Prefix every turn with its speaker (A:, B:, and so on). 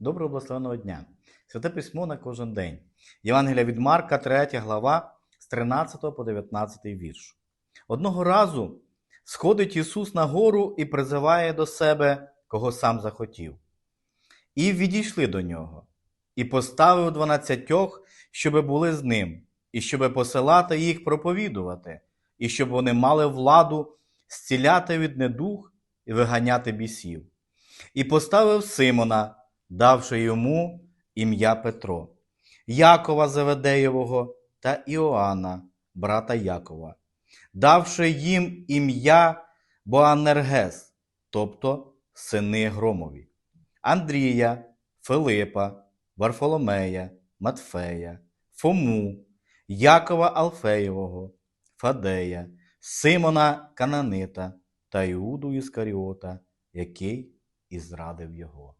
A: Доброго благословеного дня! Святе письмо на кожен день. Євангелія від Марка, 3 глава, з 13 по 19 вірш. Одного разу сходить Ісус на гору і призиває до себе, кого сам захотів. І відійшли до нього, і поставив дванадцятьох, щоби були з ним, і щоби посилати їх проповідувати, і щоб вони мали владу зціляти від недух і виганяти бісів. І поставив Симона, давши йому ім'я Петро, Якова Заведеєвого та Іоанна, брата Якова, давши їм ім'я Боанергес, тобто сини Громові, Андрія, Филипа, Варфоломея, Матфея, Фому, Якова Алфеєвого, Фадея, Симона Кананита та Іуду Іскаріота, який і зрадив його.